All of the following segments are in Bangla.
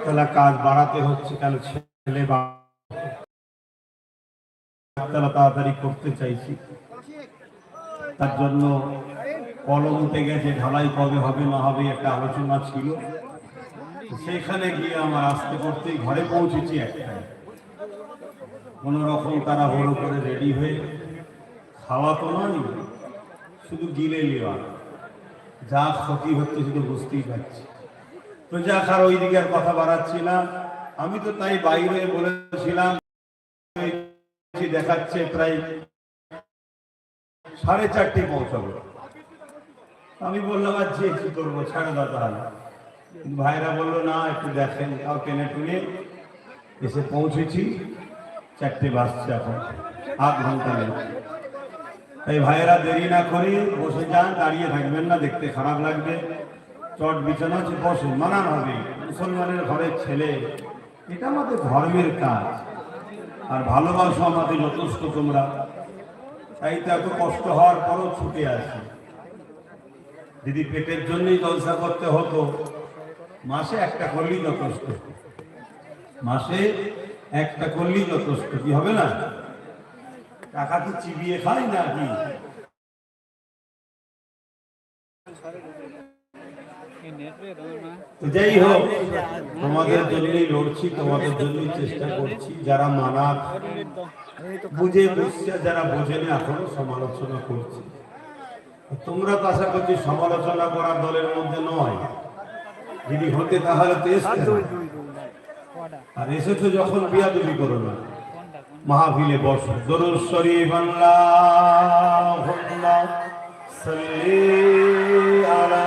একতলা কাজ বাড়াতে হচ্ছে কেন? ছেলে বা- একতলা তাড়াতাড়ি করতে চাইছি। তার জন্য কলম উঠে গেছে ঢালাই কবে হবে, না হবে, একটা আলোচনা ছিল। সেখানে গিয়ে আমার আসতে করতেই ঘরে পৌঁছেছি একটাই। কোন রকম তারা হলো করে রেডি হয়ে খাওয়া তো নয় শুধু গিলে নেওয়া। যা ক্ষতি হচ্ছে শুধু বুঝতেই পারছি। তো যাক আর ওই আর কথা বাড়াচ্ছি না। আমি তো তাই বাইরে বলেছিলাম দেখাচ্ছে প্রায় সাড়ে চারটে পৌঁছাবো। আমি বললাম, আর যে কি করব? ছাড়ে দাও তাহলে ভাইরা বলল, না, একটু দেখেন তাও টেনে টুনে এসে পৌঁছেছি। চারটে বাজছে এখন, আধ ঘণ্টা নেই তাই ভাইয়েরা দেরি না করে বসে যান, দাঁড়িয়ে থাকবেন না, দেখতে খারাপ লাগবে। চট বিছানা বসে মানান হবে, মুসলমানের ঘরের ছেলে, এটা আমাদের ধর্মের কাজ। আর ভালোবাসো আমাদের যথেষ্ট তোমরা। তাই তো এত কষ্ট হওয়ার পরও ছুটে আসি। যদি পেটের জন্যই জলসা করতে হতো, মাসে একটা করলেই যথেষ্ট। মাসে একটা করলেই যথেষ্ট, কি হবে না? টাকা কি চিবিয়ে খায় না কি তো যাই হোক, তোমাদের জন্যই লড়ছি, তোমাদের জন্যই চেষ্টা করছি। যারা মানার বুঝে বুঝছে, যারা বোঝে না এখনও সমালোচনা করছি। তোমরা তো আশা করছি সমালোচনা করার দলের মধ্যে নয়। যদি হতে তাহলে তো এসতে আর এসেছ যখন বিয়া তুমি করো না। মাহফিলে বসো। দরুদ শরীফ আল্লাহুম্মা সাল্লি আলা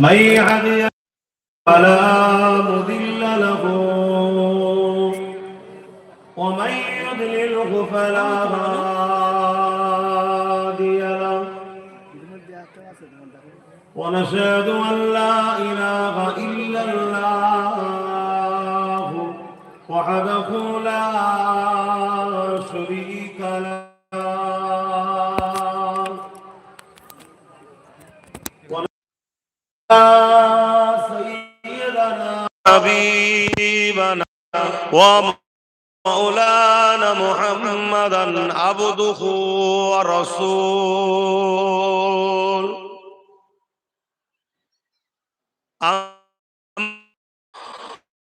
من يهدي فلا مضل له ومن يضلله فلا هادي له ونشهد أن لا إله إلا الله وحده لا سيدنا حبيبنا ومولانا محمدا عبده ورسوله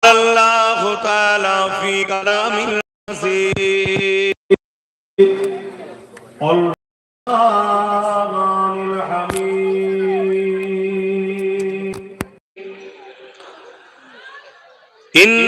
الله تعالى في كلام العزيز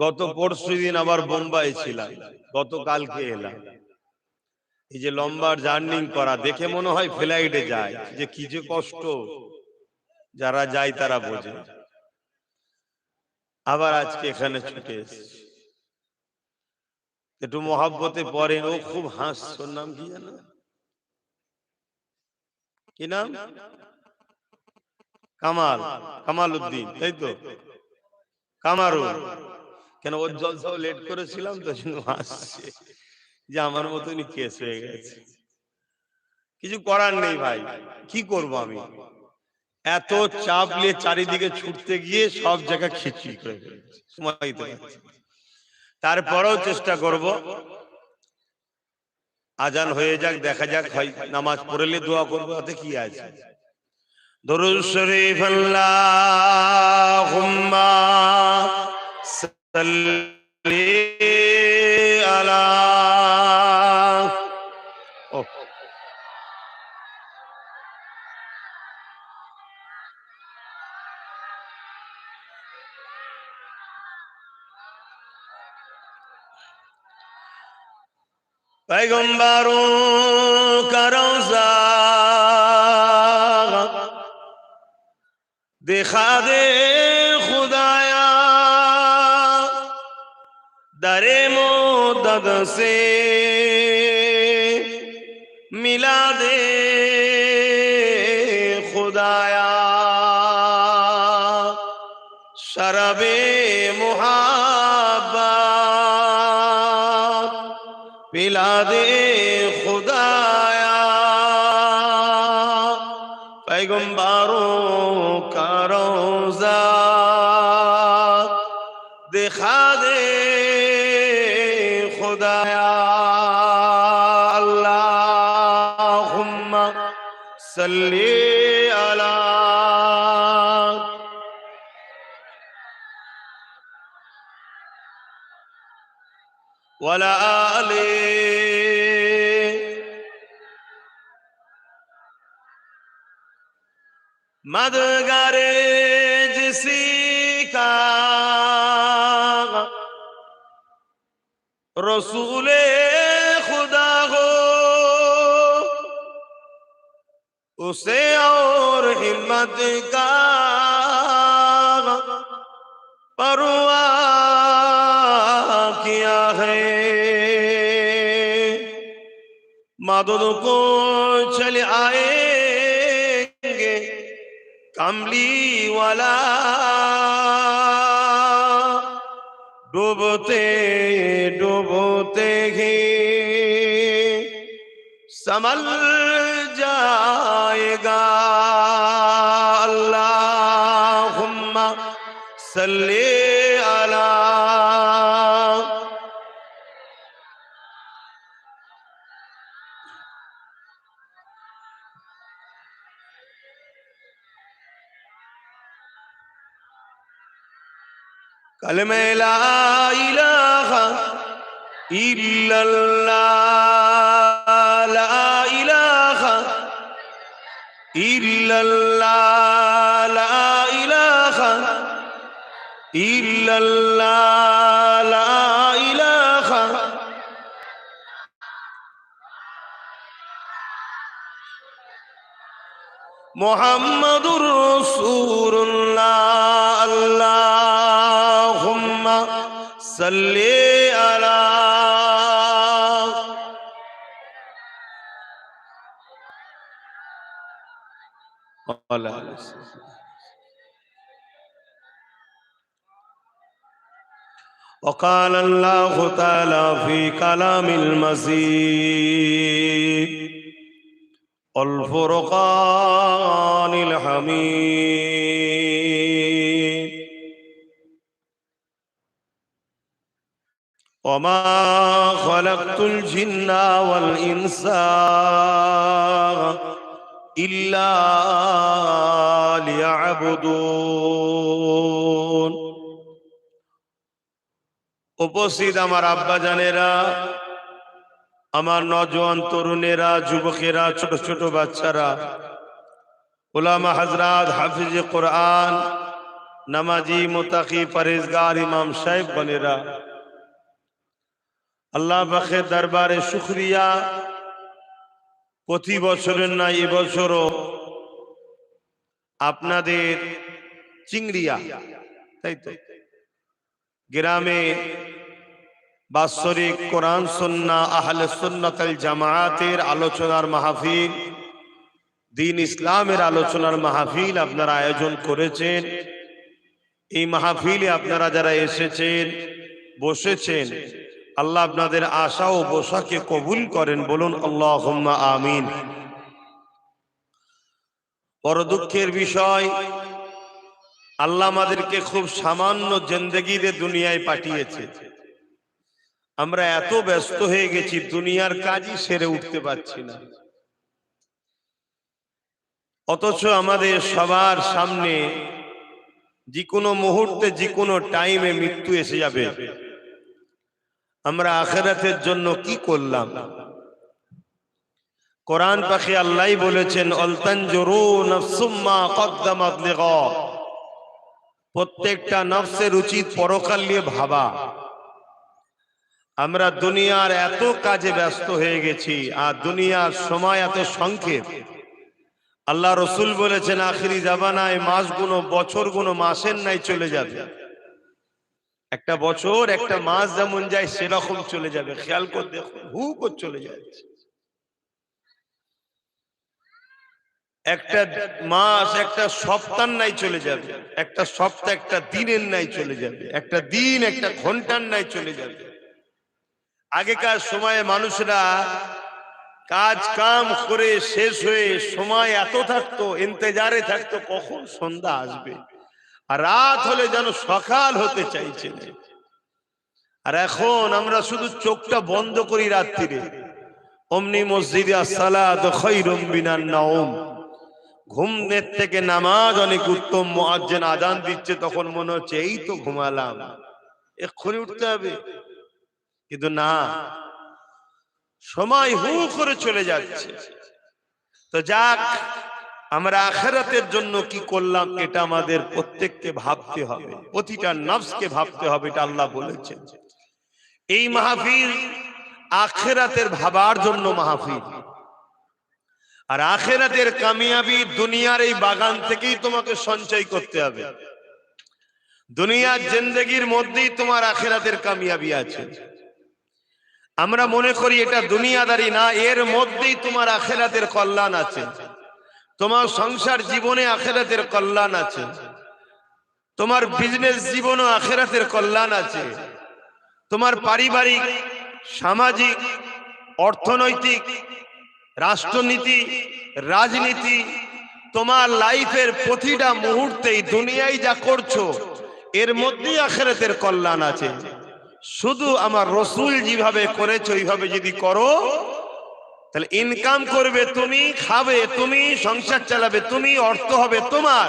গত পরশু দিন আবার বোম্বাই ছিলাম। গতকালকে এলাম। এই যে লম্বা জার্নিং করা দেখে মনে হয় ফ্লাইটে যায়। যে কি যে কষ্ট যারা যায় তারা বোঝে। আবার আজকে এখানে ছুটে এসেছি। একটু মহাব্বতে পরে ও খুব হাস ওর নাম কি জানো? কি নাম? কামাল। কামাল। উদ্দিন তাই তো? কামারুল কেন ওর জলসাও লেট করেছিলাম তো জন্য হাসছে যে আমার মতনই কেস হয়ে গেছে। কিছু করার নেই ভাই। কি করব আমি? এত চাপ নিয়ে চারিদিকে ছুটতে গিয়ে সব জায়গা খিচড়ি করে সময়। তারপরেও চেষ্টা করব। আজান হয়ে যাক দেখা যাক হয় নামাজ পড়লে দোয়া করব তাতে কি আছে? দরুদ শরীফ আল্লাহুম্মা پیغمبروں کا روزہ دکھا دے दरे मोदद से मिला दे खुदाया शरबे मुहाब्बत पिला दे وعلى آله مدغر جسی کا رسول خدا ہو اسے اور ہمت کا پرواہ मदद को चले आएँगे कमली वाला। डूबते डूबते ही समल जाएगा। अल्लाहुम्मा सल्ली কালেমে ইলাহা ইল্লাল্লাহ লা ইলাহা ইল্লাল্লাহ লা ইলাহা ইল্লাল্লাহ লা ইলাহা মুহাম্মাদুর আল্লাহ صلي على وقال الله تعالى في كلام المزيد الفرقان الحميد. وما خلقت الجن والإنس إلا ليعبدون উপস্থিত আমার আব্বা জানেরা আমার নজওয়ান তরুণেরা যুবকেরা ছোট ছোট বাচ্চারা ওলামা হাজরাত হাফিজ কোরআন নামাজি মোতাকি পরেজগার ইমাম সাহেব বনেরা আল্লাহ পাখের দরবারে শুক্রিয়া। প্রতি বছরের না এবছরও আপনাদের চিংড়িয়া, তাই তো? গ্রামে বাৎসরিক কোরআন সন্না আহলে সুন্নাতাল জামায়াতের আলোচনার মাহফিল, দিন ইসলামের আলোচনার মাহফিল আপনারা আয়োজন করেছেন। এই মাহফিলে আপনারা যারা এসেছেন, বসেছেন আল্লাহ আপনাদের আশা ও বসাকে কবুল করেন, বলুন আল্লাহ আমিন। বড় দুঃখের বিষয়, আল্লাহ আমাদেরকে খুব সামান্য জিন্দগিতে দুনিয়ায় পাঠিয়েছে। আমরা এত ব্যস্ত হয়ে গেছি, দুনিয়ার কাজই সেরে উঠতে পারছি না। অথচ আমাদের সবার সামনে যে কোনো মুহূর্তে, যে কোনো টাইমে মৃত্যু এসে যাবে। আমরা আখেরাতের জন্য কি করলাম? কোরআন পাখি আল্লাহ বলেছেন প্রত্যেকটা নফসের উচিত পরকাল নিয়ে ভাবা। আমরা দুনিয়ার এত কাজে ব্যস্ত হয়ে গেছি, আর দুনিয়ার সময় এত সংক্ষেপ আল্লাহ রসুল বলেছেন, আখিরি গুনো বছর গুনো মাসের নাই চলে যাবে। একটা বছর একটা মাস যেমন যায় সেরকম চলে যাবে। খেয়াল করে দেখুন হু করে চলে যাচ্ছে একটা মাস একটা সপ্তাহ নাই চলে যাবে। একটা সপ্তাহ একটা দিনের নাই চলে যাবে। একটা দিন একটা ঘণ্টার নাই চলে যাবে। আগেকার সময়ে মানুষরা কাজ কাম করে শেষ হয়ে সময় এত থাকতো ইন্তজারে থাকতো কখন সন্ধ্যা আসবে? আর রাত হলে যেন সকাল হতে চাইছে আর এখন আমরা শুধু চোখটা বন্ধ করি রাত্রিরে। অমনি মসজিদে সালাদ খৈরম নাওম। ঘুমের থেকে নামাজ অনেক উত্তম মুয়াজ্জিন আজান দিচ্ছে, তখন মনে হচ্ছে এই তো ঘুমালাম। এক্ষুনি উঠতে হবে। কিন্তু না, সময় হু করে চলে যাচ্ছে। তো যাক আমরা আখেরাতের জন্য কি করলাম, এটা আমাদের প্রত্যেককে ভাবতে হবে। প্রতিটা নফসকে ভাবতে হবে, এটা আল্লাহ বলেছেন। এই মাহফিল আখেরাতের ভাবার জন্য মাহফিল। আর আখেরাতের কামিয়াবি দুনিয়ার এই বাগান থেকেই তোমাকে সঞ্চয় করতে হবে। দুনিয়ার জিন্দগির মধ্যেই তোমার আখেরাতের কামিয়াবি আছে। আমরা মনে করি এটা দুনিয়াদারি না, এর মধ্যেই তোমার আখেরাতের কল্যাণ আছে। তোমার সংসার জীবনে আখেরাতের কল্যাণ আছে। তোমার বিজনেস জীবনও আখেরাতের কল্যাণ আছে। তোমার পারিবারিক, সামাজিক, অর্থনৈতিক, রাষ্ট্রনীতি, রাজনীতি, তোমার লাইফের প্রতিটা মুহূর্তেই দুনিয়ায় যা করছ, এর মধ্যেই আখেরাতের কল্যাণ আছে। শুধু আমার রসুল যেভাবে করেছ ওইভাবে যদি করো তাহলে ইনকাম করবে তুমি, খাবে তুমি, সংসার চালাবে তুমি, অর্থ হবে তোমার।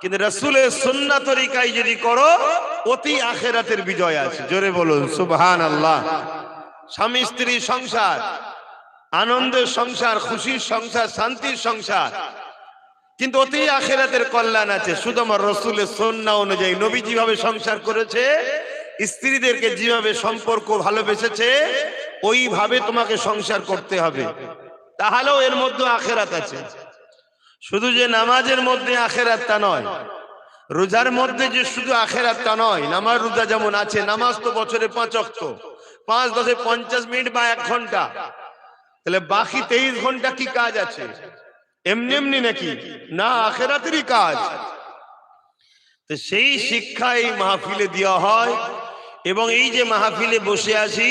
কিন্তু রসুলের সন্না তরিকায় যদি করো, অতি আখেরাতের বিজয় আছে। জোরে বলুন সুবহান আল্লাহ স্বামী স্ত্রী সংসার, আনন্দের সংসার, খুশির সংসার, শান্তির সংসার। কিন্তু অতি আখেরাতের কল্যাণ আছে। শুধু আমার রসুলের সন্না অনুযায়ী নবী যেভাবে সংসার করেছে, স্ত্রীদেরকে যেভাবে সম্পর্ক ভালোবেসেছে ওইভাবে তোমাকে সংসার করতে হবে। তাহলেও এর মধ্যে আখেরাত আছে। শুধু যে নামাজের মধ্যে আখেরাত তা নয়, রোজার মধ্যে যে শুধু আখেরাত তা নয়, নামাজ রোজা যেমন আছে, নামাজ তো বছরে পাঁচ অক্ত পাঁচ দশে পঞ্চাশ মিনিট বা এক ঘণ্টা। তাহলে বাকি তেইশ ঘণ্টা কি কাজ আছে? এমনি এমনি নাকি? না, আখেরাতেরই কাজ। তো সেই শিক্ষা এই মাহফিলে দেওয়া হয় এবং এই যে মাহফিলে বসে আছি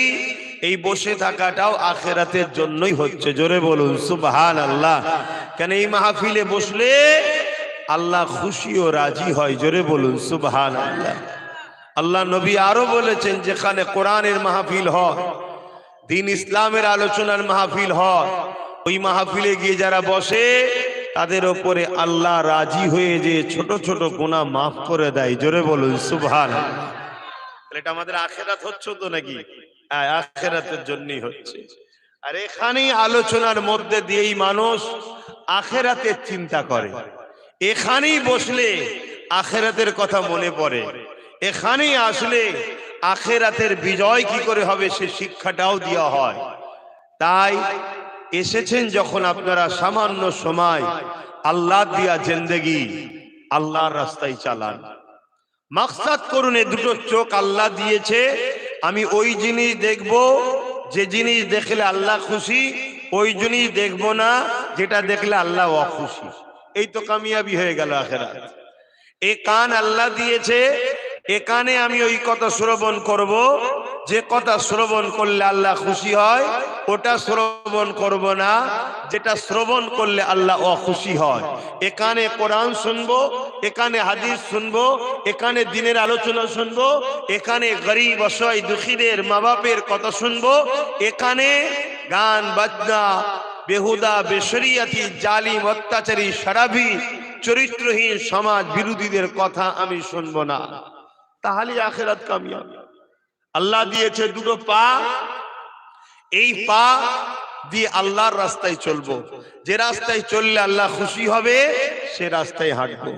এই বসে থাকাটাও আখেরাতের জন্যই হচ্ছে। জোরে বলুন সুবহান আল্লাহ কেন এই মাহফিলে বসলে আল্লাহ খুশি ও রাজি হয়? জোরে বলুন সুবহান আল্লাহ আল্লাহ নবী আরও বলেছেন, যেখানে কোরআনের মাহফিল হয়, দিন ইসলামের আলোচনার মাহফিল হয়, ওই মাহফিলে গিয়ে যারা বসে, তাদের ওপরে আল্লাহ রাজি হয়ে যে ছোট ছোট গুনাহ মাফ করে দেয়। জোরে বলুন তাহলে এটা আমাদের আখেরাত হচ্ছে তো নাকি? আখেরাতের জন্যই হচ্ছে। আর এখানেই আলোচনার মধ্যে দিয়েই মানুষ আখেরাতের চিন্তা করে। এখানেই বসলে আখেরাতের কথা মনে পড়ে। এখানেই আসলে আখেরাতের বিজয় কি করে হবে সে শিক্ষাটাও দেওয়া হয়। তাই এসেছেন যখন আপনারা সামান্য সময় আল্লাহ দিয়া জেন্দেগি আল্লাহর রাস্তায় চালান। মাকসাদ করুন, এ দুটো চোখ আল্লাহ দিয়েছে। আমি ওই জিনিস দেখব, যে জিনিস দেখলে আল্লাহ খুশি, ওই জিনিস দেখব না, যেটা দেখলে আল্লাহ অখুশি। এই তো কামিয়াবি হয়ে গেল আখেরা এ কান আল্লাহ দিয়েছে এ কানে আমি ওই কথা শ্রবণ করব, যে কথা শ্রবণ করলে আল্লাহ খুশি হয়, ওটা শ্রবণ করব না, যেটা শ্রবণ করলে আল্লাহ অখুশি হয়। এখানে কোরআন শুনব, এখানে হাদিস শুনব, এখানে দিনের আলোচনা শুনব, এখানে গরিব, অসহায়, দুঃখীদের মা বাপের কথা শুনব, এখানে গান, বাজনা, বেহুদা বেসরিয়াতি জালিম, অত্যাচারী সারাবি চরিত্রহীন সমাজ বিরোধীদের কথা আমি শুনব না। তাহলে আখেরাত কামিয়াব। আল্লাহ দিয়েছে দুটো পা। এই পা দিয়ে আল্লাহর রাস্তায় চলবো। যে রাস্তায় চললে আল্লাহ খুশি হবে, সে রাস্তায় হাঁটবো।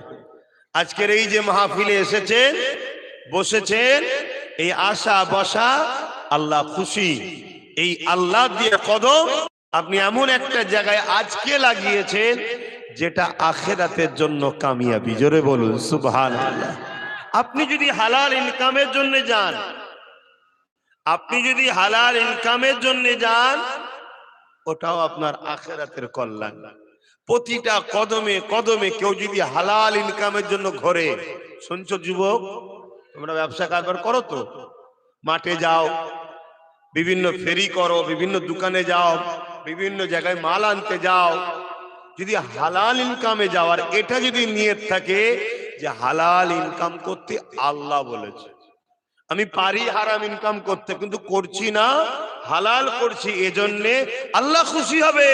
আজকের এই যে মাহফিলে এসেছেন, বসেছেন, এই আশা বসা আল্লাহ খুশি। এই আল্লাহ দিয়ে কদম আপনি এমন একটা জায়গায় আজকে লাগিয়েছেন, যেটা আখেরাতের জন্য কামিয়াবি। জোরে বলুন সুবহান আপনি যদি হালাল ইনকামের জন্য যান, আপনি যদি হালাল ইনকামের জন্য যান, ওটাও আপনার আখেরাতের কল্যাণ। প্রতিটা কদমে কদমে কেউ যদি হালাল ইনকামের জন্য ঘরে, শুনছো যুবক? তোমরা ব্যবসা কারবার করো তো। মাঠে যাও, বিভিন্ন ফেরি করো, বিভিন্ন দোকানে যাও, বিভিন্ন জায়গায় মাল আনতে যাও। যদি হালাল ইনকামে যাওয়ার এটা যদি নিয়ত থাকে যে হালাল ইনকাম করতে আল্লাহ বলেছে। আমি পারি হারাম ইনকাম করতে, কিন্তু করছি না, হালাল করছি, এজন্যে আল্লাহ খুশি হবে।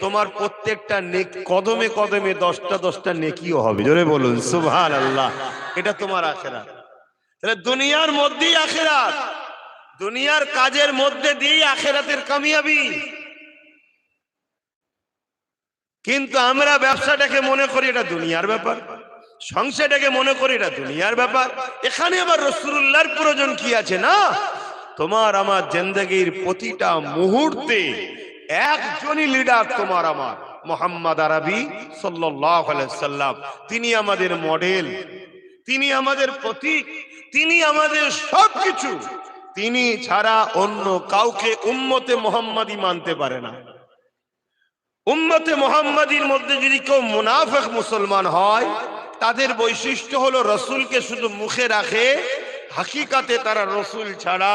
তোমার প্রত্যেকটা নেক কদমে কদমে দশটা দশটা নেকিও হবে। জোরে বলুন সুবহান আল্লাহ এটা তোমার আখেরাত। তাহলে দুনিয়ার মধ্যেই আখেরাত। দুনিয়ার কাজের মধ্যে দিয়েই আখেরাতের কামিয়াবি। কিন্তু আমরা ব্যবসাটাকে মনে করি এটা দুনিয়ার ব্যাপার। সংসারটাকে মনে করি না দুনিয়ার ব্যাপার। এখানে আবার রসুল্লাহর প্রয়োজন কি আছে না? তোমার আমার জেন্দগির প্রতিটা মুহূর্তে একজনই লিডার তোমার আমার, মোহাম্মদ আরবি সাল্লাম। তিনি আমাদের মডেল তিনি আমাদের প্রতীক, তিনি আমাদের সবকিছু। তিনি ছাড়া অন্য কাউকে উম্মতে মোহাম্মদই মানতে পারে না। উম্মতে মোহাম্মদীর মধ্যে যদি কেউ মুনাফেক মুসলমান হয় তাদের বৈশিষ্ট্য হলো রসুলকে শুধু মুখে রাখে, হাকিকাতে তারা রসুল ছাড়া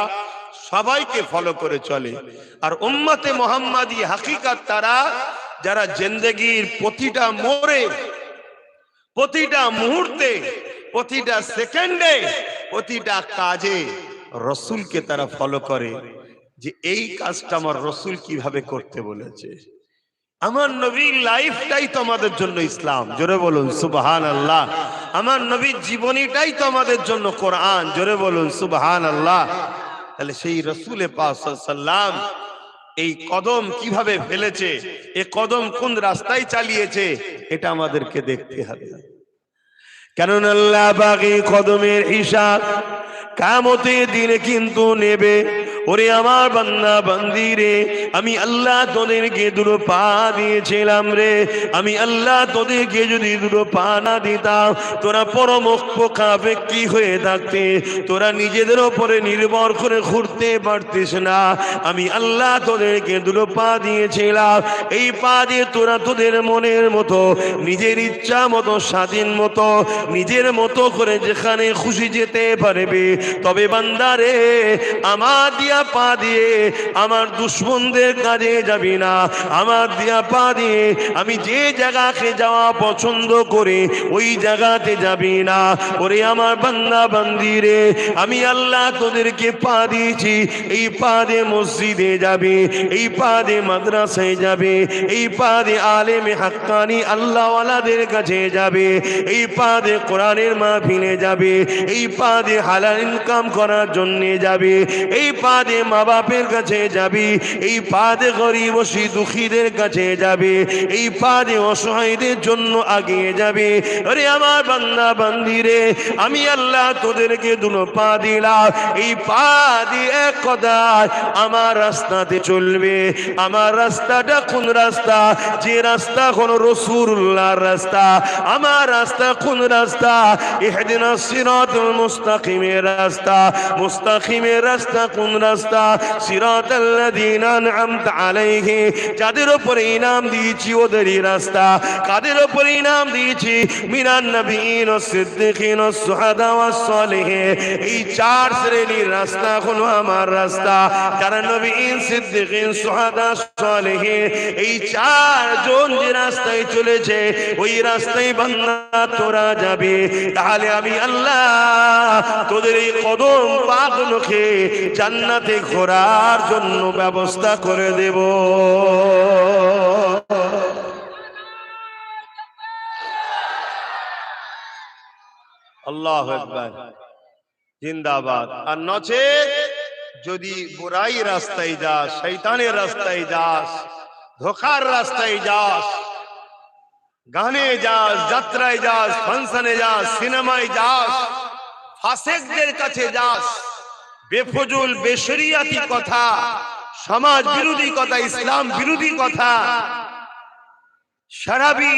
সবাইকে ফলো করে চলে। আর উম্মতে মোহাম্মদী হাকিকাত তারা যারা জেন্দেগির প্রতিটা মোড়ে, প্রতিটা মুহূর্তে, প্রতিটা সেকেন্ডে, প্রতিটা কাজে রসুলকে তারা ফলো করে। যে এই কাজটা আমার রসুল কীভাবে করতে বলেছে? আমার নবীর লাইফটাই তো আমাদের জন্য ইসলাম। জোরে বলুন সুবহান আল্লাহ আমার নবীর জীবনীটাই তো আমাদের জন্য কোরআন। জোরে বলুন সুবহান আল্লাহ তাহলে সেই রসুলে পাসাল্লাম এই কদম কীভাবে ফেলেছে? এ কদম কোন রাস্তায় চালিয়েছে? এটা আমাদেরকে দেখতে হবে। কারণ আল্লাহ বাকি কদমের হিসাব কামতে দিনে কিন্তু নেবে। ওরে আমার বান্না বান্দি রে, আমি আল্লাহ তোদেরকে দুটো পা দিয়েছিলাম রে। আমি আল্লাহ তোদেরকে যদি দুটো পা না দিতাম, তোরা পরমোক্ষা ব্যক্তি হয়ে থাকতে, তোরা নিজেদের ওপরে নির্ভর করে ঘুরতে পারতিস না। আমি আল্লাহ তোদেরকে দুটো পা দিয়েছিলাম, এই পা দিয়ে তোরা তোদের মনের মতো, নিজের ইচ্ছা মতো, স্বাধীন মতো, নিজের মতো করে যেখানে খুশি যেতে পারবে। তবে বান্দারে আমার দিয়া পা দিয়ে আমার দুশ্মনদের কাজে যাবি না। আমার দিয়া পা দিয়ে আমি যে জায়গাকে যাওয়া পছন্দ করে, ওই জায়গাতে যাবি না। ওরে আমার বান্দা বান্দিরে আমি আল্লাহ তোদেরকে পা দিয়েছি। এই পা দিয়ে মসজিদে যাবে, এই পা দিয়ে মাদ্রাসায় যাবে, এই পা দিয়ে আলেমে হাক্কানি আল্লাহওয়ালাদের কাছে যাবে, এই পা দিয়ে কোরআনের মাহফিলে যাবে, এই পা দিয়ে হালাল ইনকাম করার জন্যে যাবে, এই পা দে মা বাপের কাছে যাবি, এই পা দে গরিব অসি দুঃখীদের কাছে যাবে, এই পা দে অসহায়দের জন্য আগিয়ে যাবে। আরে আমার বান্দা বান্দিরে আমি আল্লাহ তোদেরকে দুনো পা দিলাম। এই পা দিয়ে কথায় আমার রাস্তাতে চলবে। আমার রাস্তাটা কোন রাস্তা? যে রাস্তা কোন রসুল্লাহর রাস্তা? আমার রাস্তা কোন রাস্তা? ইহদিনা সিরাতুল মুস্তাকিমের রাস্তা। মুস্তাকিমের রাস্তা কোন রাস্তা সিরাতাল্লাযীনা আনআমতা আলাইহি, যাদের উপরে ইনাম দিয়েছি ওদেরই রাস্তা। কাদের উপরে ইনাম দিয়েছি? মিনান নবীন ও সিদ্দিকিন ও সুহাদা ও সালেহিন এই চার শ্রেণির রাস্তা হলো আমার রাস্তা। যারা নবীন, সিদ্দিকিন, সুহাদা সালেহিন এই চার জন যে রাস্তায় চলেছে, ওই রাস্তায় বান্দা তোরা যাবে। তাহলে আমি আল্লাহ তোদের এই কদম পাগুলোকে জান্নাতে ঘোরার জন্য ব্যবস্থা করে দেব। আল্লাহ জিন্দাবাদ। আর নচে যদি বুরাই রাস্তায় যাস শৈতানের রাস্তায় যাস, ধোকার রাস্তায় যাস, গানে যাস, যাত্রায় যাস, ফাংশনে যাস, সিনেমায় যাস, ফাসেকদের কাছে যাস বেফজুল বেশরিয়াতি কথা সমাজ বিরোধী কথা ইসলাম বিরোধী কথা সারাবি